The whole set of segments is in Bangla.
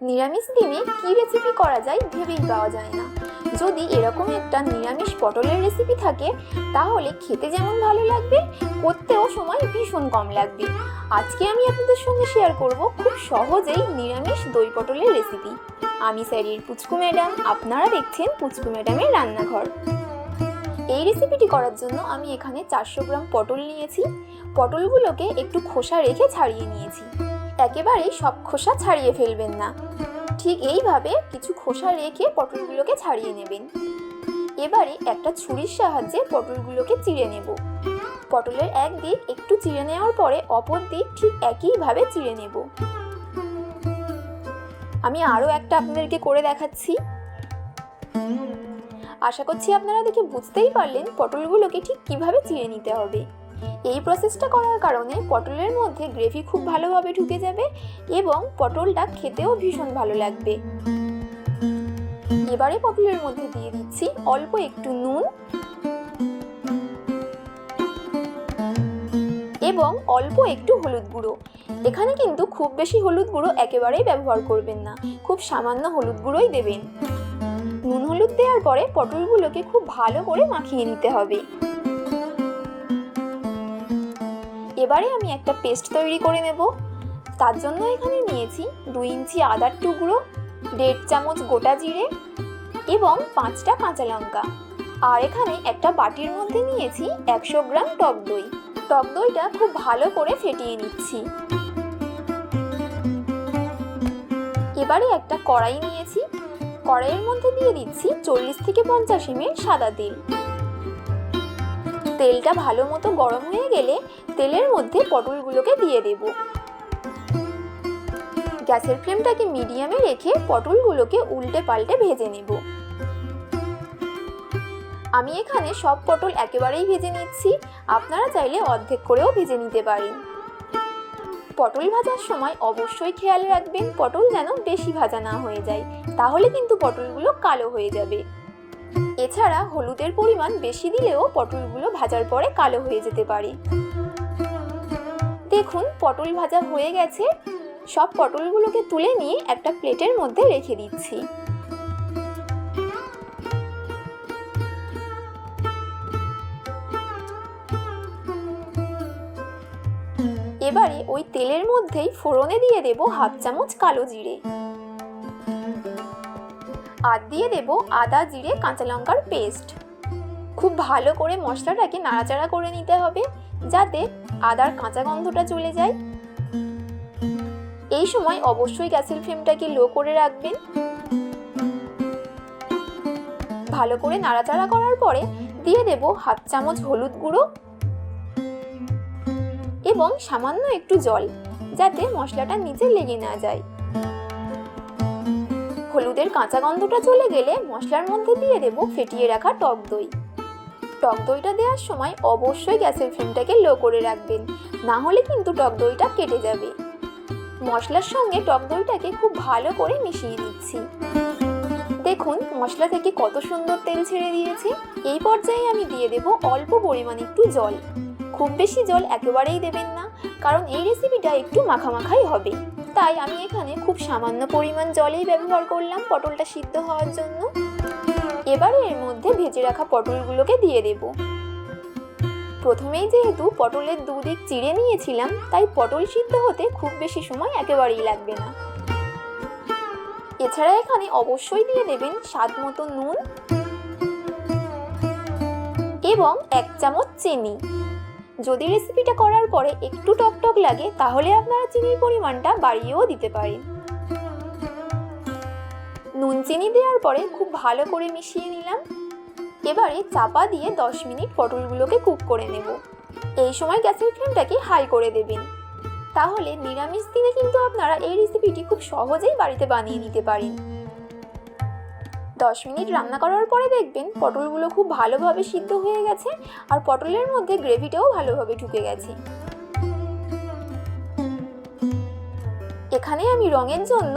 নিরামিষ দিনে কী রেসিপি করা যায় ভেবেই পাওয়া যায় না। যদি এরকম একটা নিরামিষ পটলের রেসিপি থাকে, তাহলে খেতে যেমন ভালো লাগবে, করতেও সময় ভীষণ কম লাগবে। আজকে আমি আপনাদের সঙ্গে শেয়ার করব খুব সহজেই নিরামিষ দই পটলের রেসিপি আমি স্যারির পুচকু ম্যাডাম আপনারা দেখছেন পুচকু ম্যাডামের রান্নাঘর। এই রেসিপিটি করার জন্য আমি এখানে চারশো গ্রাম পটল নিয়েছি। পটলগুলোকে একটু খোসা রেখে ছাড়িয়ে নিয়েছি। একেবারেই সব খোসা ছাড়িয়ে ফেলবেন না। ঠিক এইভাবে কিছু খোসা রেখে পটলগুলোকে ছাড়িয়ে নেবেন। এবারে একটা ছুরির সাহায্যে পটলগুলোকে চিড়ে নেব। পটলের এক দিক একটু চিড়ে নেওয়ার পরে অপর দিক ঠিক একইভাবে চিড়ে নেব। আমি আরও একটা আপনাদেরকে করে দেখাচ্ছি। আশা করছি আপনারা দেখে বুঝতেই পারলেন পটলগুলোকে ঠিক কীভাবে চিড়ে নিতে হবে। এই প্রসেসটা করার কারণে পটলের মধ্যে গ্রেভি খুব ভালোভাবে ঢুকে যাবে এবং পটলটা খেতেও ভীষণ ভালো লাগবে। এবারে পটলের মধ্যে দিয়ে দিচ্ছি অল্প একটু নুন এবং অল্প একটু হলুদ গুঁড়ো। এখানে কিন্তু খুব বেশি হলুদ গুঁড়ো একেবারেই ব্যবহার করবেন না, খুব সামান্য হলুদ গুঁড়োই দেবেন। নুন হলুদ দেওয়ার পরে পটলগুলোকে খুব ভালো করে মাখিয়ে নিতে হবে। এবারে আমি একটা পেস্ট তৈরি করে নেব। তার জন্য এখানে নিয়েছি দুই ইঞ্চি আদার টুকরো, দেড় চামচ গোটা জিরে এবং পাঁচটা কাঁচা লঙ্কা। আর এখানে একটা বাটির মধ্যে নিয়েছি একশো গ্রাম টক দই। টক দইটা খুব ভালো করে ফেটিয়ে নিচ্ছি। এবারে একটা কড়াই নিয়েছি। কড়াইয়ের মধ্যে দিয়ে দিচ্ছি চল্লিশ থেকে পঞ্চাশ এমএল সাদা তেল। তেলটা ভালো মতো গরম হয়ে গেলে তেলের মধ্যে পটলগুলোকে দিয়ে দেব। গ্যাসের ফ্লেমটাকে মিডিয়ামে রেখে পটলগুলোকে উল্টে পাল্টে ভেজে নেব। আমি এখানে সব পটল একেবারেই ভেজে নিচ্ছি। আপনারা চাইলে অর্ধেক করেও ভেজে নিতে পারেন। পটল ভাজার সময় অবশ্যই খেয়াল রাখবেন, পটল যেন বেশি ভাজা না হয়ে যায়। তাহলে কিন্তু পটলগুলো কালো হয়ে যাবে। এছাড়া হলুদের পরিমাণ বেশি দিলেও পটলগুলো ভাজার পরে কালো হয়ে যেতে পারে। দেখুন, পটল ভাজা হয়ে গেছে। সব পটলগুলোকে তুলে নিয়ে একটা প্লেটের মধ্যে রেখে দিচ্ছি। এবারে ওই তেলের মধ্যেই ফোড়নে দিয়ে দেব হাফ চামচ কালো জিরে। আর দিয়ে দেব আদা, জিরে, কাঁচা লঙ্কার পেস্ট খুব ভালো করে মশলাটাকে নাড়াচাড়া করে নিতে হবে, যাতে আদার কাঁচা গন্ধটা চলে যায়। এই সময় অবশ্যই গ্যাসের ফ্লেমটাকে লো করে রাখবেন। ভালো করে নাড়াচাড়া করার পরে দিয়ে দেব হাফ চামচ হলুদ গুঁড়ো এবং সামান্য একটু জল, যাতে মশলাটা নিচে লেগে না যায়। হলুদের কাঁচা গন্ধটা চলে গেলে মশলার মধ্যে দিয়ে দেব ফেটিয়ে রাখা টক দই। টক দইটা দেওয়ার সময় অবশ্যই গ্যাসের ফ্লেমটাকে লো করে রাখবেন, না হলে কিন্তু টক দইটা কেটে যাবে। মশলার সঙ্গে টক দইটাকে খুব ভালো করে মিশিয়ে দিচ্ছি। দেখুন মশলা থেকে কত সুন্দর তেল ছেড়ে দিয়েছে। এই পর্যায়ে আমি দিয়ে দেব অল্প পরিমাণ একটু জল। খুব বেশি জল একেবারেই দেবেন না, কারণ এই রেসিপিটা একটু মাখামাখাই হবে। তাই আমি এখানে খুব সামান্য পরিমাণ জলেই ব্যবহার করলাম পটলটা সিদ্ধ হওয়ার জন্য। এবারে এর মধ্যে ভেজে রাখা পটলগুলোকে দিয়ে দেব। প্রথমেই যেহেতু পটলের দুদিক চিড়ে নিয়েছিলাম, তাই পটল সিদ্ধ হতে খুব বেশি সময় একেবারেই লাগবে না। এছাড়া এখানে অবশ্যই দিয়ে দেবেন স্বাদ মতো নুন এবং এক চামচ চিনি। যদি রেসিপিটা করার পরে একটু টকটক লাগে, তাহলে আপনারা চিনির পরিমাণটা বাড়িয়েও দিতে পারেন। নুন চিনি দেওয়ার পরে খুব ভালো করে মিশিয়ে নিলাম। এবারে চাপা দিয়ে দশ মিনিট পটলগুলোকে কুক করে নেব। এই সময় গ্যাসের ফ্লেমটাকে হাই করে দেবেন। তাহলে নিরামিষ দিনে কিন্তু আপনারা এই রেসিপিটি খুব সহজেই বাড়িতে বানিয়ে নিতে পারেন। দশ মিনিট রান্না করার পরে দেখবেন পটলগুলো খুব ভালোভাবে সিদ্ধ হয়ে গেছে আর পটলের মধ্যে গ্রেভিটাও ভালোভাবে ঢুকে গেছে। এখানে আমি রঙের জন্য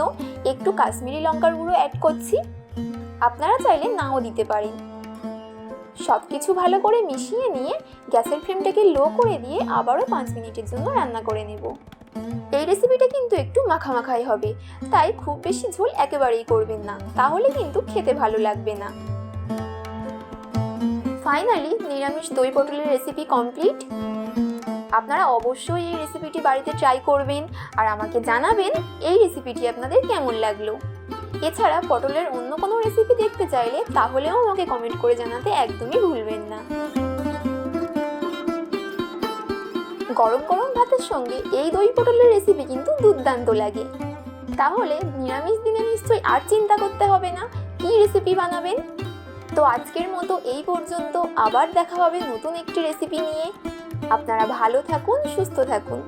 একটু কাশ্মীরি লঙ্কার গুঁড়ো অ্যাড করছি। আপনারা চাইলে নাও দিতে পারেন। সব কিছু ভালো করে মিশিয়ে নিয়ে গ্যাসের ফ্লেমটাকে লো করে দিয়ে আবারও পাঁচ মিনিটের জন্য রান্না করে নেব। এই রেসিপিটা কিন্তু একটু মাখামাখাই হবে। তাই খুব বেশি ঝোল একেবারেই করবেন না। তাহলে কিন্তু খেতে ভালো লাগবে না। ফাইনালি নিরামিষ দই পটলের রেসিপি কমপ্লিট আপনারা অবশ্যই এই রেসিপিটি বাড়িতে ট্রাই করবেন আর আমাকে জানাবেন এই রেসিপিটি আপনাদের কেমন লাগল। এছাড়া পটলের অন্য কোনো রেসিপি দেখতে চাইলে তাহলেও আমাকে কমেন্ট করে জানাতে একদমই ভুলবেন না। গরম গরম ভাতের সঙ্গে এই দই পটলের রেসিপি কিন্তু দুর্দান্ত লাগে। তাহলে নিরামিষ দিনে নিশ্চয়ই আর চিন্তা করতে হবে না, কি রেসিপি বানাবেন? তো আজকের মতো এই পর্যন্ত, আবার দেখা হবে নতুন একটি রেসিপি নিয়ে। আপনারা ভালো থাকুন, সুস্থ থাকুন।